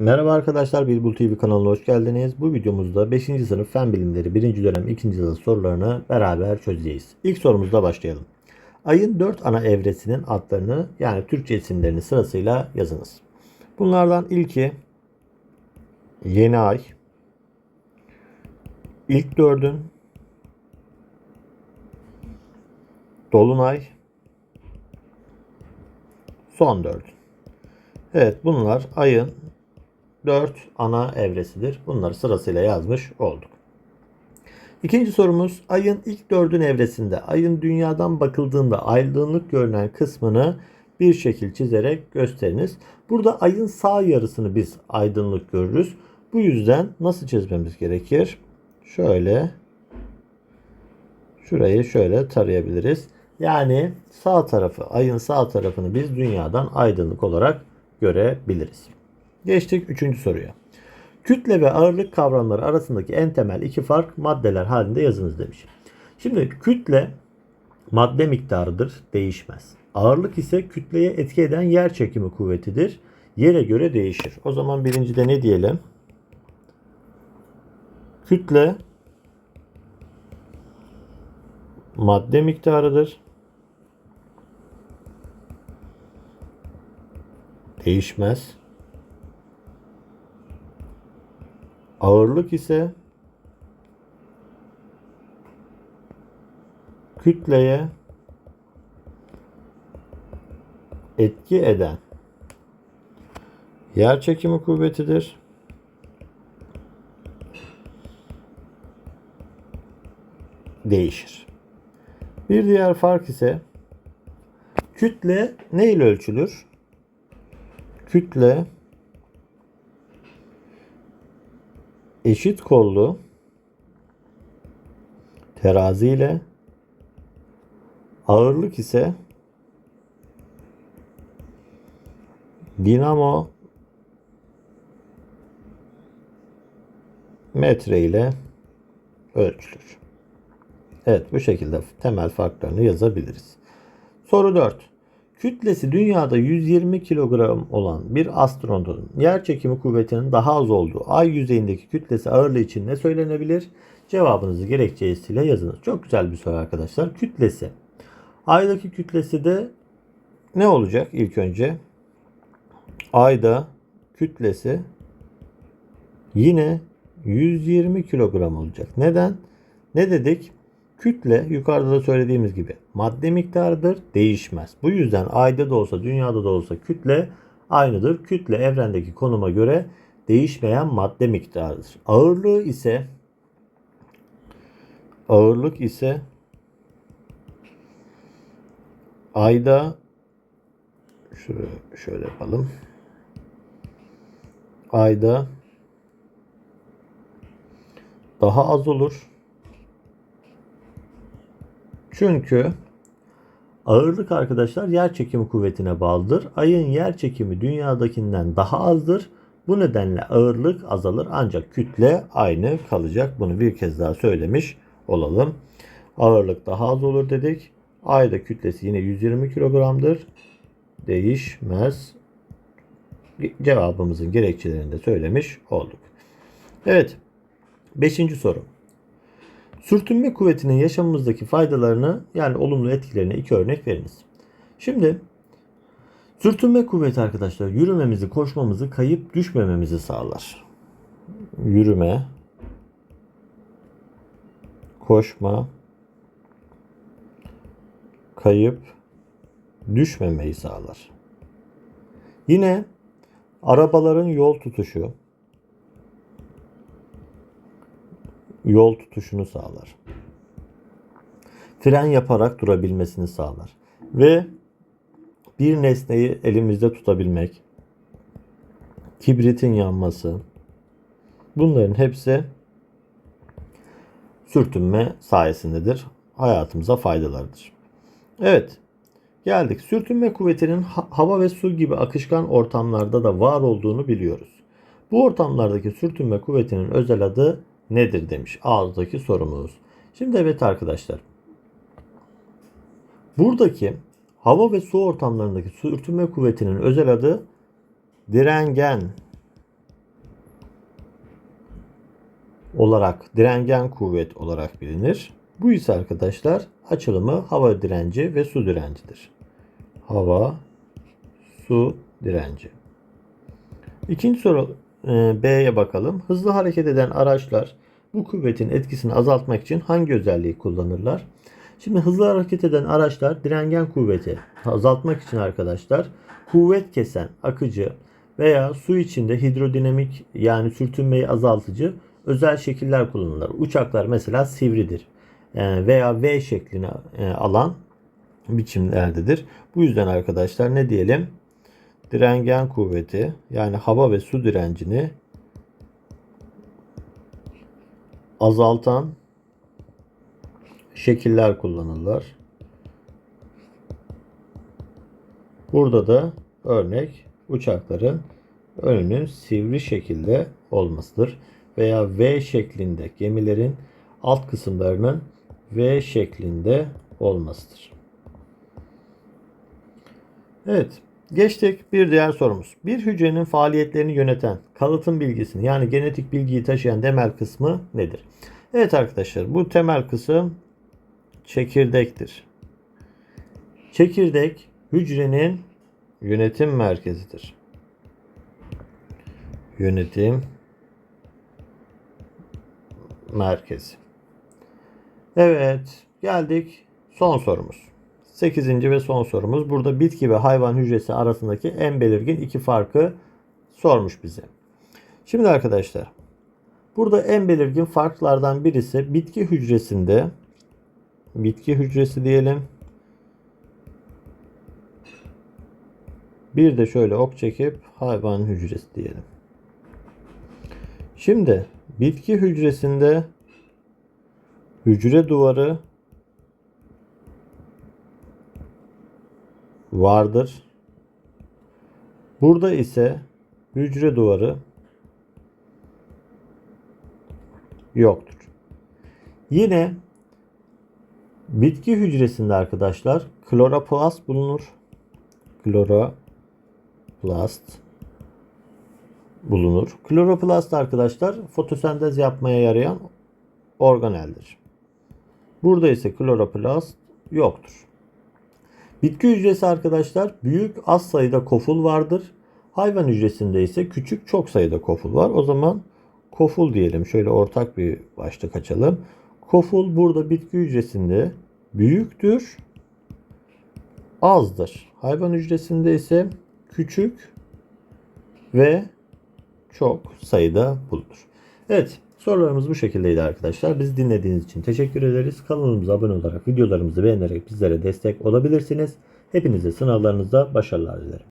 Merhaba arkadaşlar, Bilbul TV kanalına hoş geldiniz. Bu videomuzda 5. sınıf Fen Bilimleri 1. dönem 2. yıl sorularını beraber çözeceğiz. İlk sorumuzla başlayalım. Ayın 4 ana evresinin adlarını yani Türkçe isimlerini sırasıyla yazınız. Bunlardan ilki yeni ay, ilk dördün, dolunay, son dördün. Evet bunlar ayın 4 ana evresidir. Bunları sırasıyla yazmış olduk. İkinci sorumuz ayın ilk dördün evresinde ayın dünyadan bakıldığında aydınlık görünen kısmını bir şekil çizerek gösteriniz. Burada ayın sağ yarısını biz aydınlık görürüz. Bu yüzden nasıl çizmemiz gerekir? Şöyle şurayı şöyle tarayabiliriz. Yani sağ tarafı ayın sağ tarafını biz dünyadan aydınlık olarak görebiliriz. Geçtik üçüncü soruya. Kütle ve ağırlık kavramları arasındaki en temel iki fark maddeler halinde yazınız demiş. Şimdi kütle madde miktarıdır, değişmez. Ağırlık ise kütleye etki eden yer çekimi kuvvetidir. Yere göre değişir. O zaman birincide ne diyelim? Kütle madde miktarıdır. Değişmez. Ağırlık ise kütleye etki eden yer çekimi kuvvetidir. Değişir. Bir diğer fark ise kütle ne ile ölçülür? Kütle eşit kollu terazi ile ağırlık ise dinamo metre ile ölçülür. Evet bu şekilde temel farklarını yazabiliriz. Soru 4. Kütlesi dünyada 120 kilogram olan bir astronotun yer çekimi kuvvetinin daha az olduğu ay yüzeyindeki kütlesi ağırlığı için ne söylenebilir? Cevabınızı gerekçesiyle yazınız. Çok güzel bir soru arkadaşlar. Kütlesi. Aydaki kütlesi de ne olacak ilk önce? Ayda kütlesi yine 120 kilogram olacak. Neden? Ne dedik? Kütle yukarıda da söylediğimiz gibi madde miktarıdır, değişmez. Bu yüzden ayda da olsa dünyada da olsa kütle aynıdır. Kütle evrendeki konuma göre değişmeyen madde miktarıdır. Ağırlığı ise ağırlık ise ayda şöyle, şöyle yapalım. Ayda daha az olur. Çünkü ağırlık arkadaşlar yer çekimi kuvvetine bağlıdır. Ayın yer çekimi dünyadakinden daha azdır. Bu nedenle ağırlık azalır ancak kütle aynı kalacak. Bunu bir kez daha söylemiş olalım. Ağırlık daha az olur dedik. Ayda kütlesi yine 120 kilogramdır. Değişmez. Cevabımızın gerekçelerini de söylemiş olduk. Evet. Beşinci soru. Sürtünme kuvvetinin yaşamımızdaki faydalarını yani olumlu etkilerine iki örnek veriniz. Şimdi sürtünme kuvveti arkadaşlar yürümemizi, koşmamızı, kayıp düşmememizi sağlar. Yürüme, koşma, kayıp düşmemeyi sağlar. Yine arabaların yol tutuşu, yol tutuşunu sağlar. Fren yaparak durabilmesini sağlar. Ve bir nesneyi elimizde tutabilmek, kibritin yanması, bunların hepsi sürtünme sayesindedir. Hayatımıza faydalarıdır. Evet, geldik. Sürtünme kuvvetinin hava ve su gibi akışkan ortamlarda da var olduğunu biliyoruz. Bu ortamlardaki sürtünme kuvvetinin özel adı nedir demiş ağızdaki sorumuz. Şimdi evet arkadaşlar. Buradaki hava ve su ortamlarındaki sürtünme kuvvetinin özel adı direngen olarak direngen kuvvet olarak bilinir. Bu ise arkadaşlar açılımı hava direnci ve su direncidir. Hava, su direnci. İkinci soru e, B'ye bakalım. Hızlı hareket eden araçlar bu kuvvetin etkisini azaltmak için hangi özelliği kullanırlar? Şimdi hızlı hareket eden araçlar direngen kuvveti azaltmak için arkadaşlar kuvvet kesen akıcı veya su içinde hidrodinamik yani sürtünmeyi azaltıcı özel şekiller kullanırlar. Uçaklar mesela sivridir E, veya V şeklini e, alan biçimlerdedir. Bu yüzden arkadaşlar ne diyelim? Direngen kuvveti yani hava ve su direncini azaltan şekiller kullanırlar. Burada da örnek uçakların önünün sivri şekilde olmasıdır. Veya V şeklinde gemilerin alt kısımlarının V şeklinde olmasıdır. Evet. Geçtik bir diğer sorumuz. Bir hücrenin faaliyetlerini yöneten kalıtım bilgisini yani genetik bilgiyi taşıyan temel kısmı nedir? Evet arkadaşlar bu temel kısım çekirdektir. Çekirdek hücrenin yönetim merkezidir. Yönetim merkezi. Evet, geldik son sorumuz. 8. ve son sorumuz. Burada bitki ve hayvan hücresi arasındaki en belirgin iki farkı sormuş bize. Şimdi arkadaşlar, burada en belirgin farklardan birisi bitki hücresinde bitki hücresi diyelim. Bir de şöyle ok çekip hayvan hücresi diyelim. Şimdi bitki hücresinde hücre duvarı vardır. Burada ise hücre duvarı yoktur. Yine bitki hücresinde arkadaşlar kloroplast bulunur. Kloroplast bulunur. Kloroplast arkadaşlar fotosentez yapmaya yarayan organeldir. Burada ise kloroplast yoktur. Bitki hücresi arkadaşlar büyük az sayıda koful vardır. Hayvan hücresinde ise küçük çok sayıda koful var. O zaman koful diyelim. Şöyle ortak bir başlık açalım. Koful burada bitki hücresinde büyüktür, azdır. Hayvan hücresinde ise küçük ve çok sayıda bulunur. Evet sorularımız bu şekildeydi arkadaşlar. Bizi dinlediğiniz için teşekkür ederiz. Kanalımıza abone olarak videolarımızı beğenerek bizlere destek olabilirsiniz. Hepinize sınavlarınızda başarılar dilerim.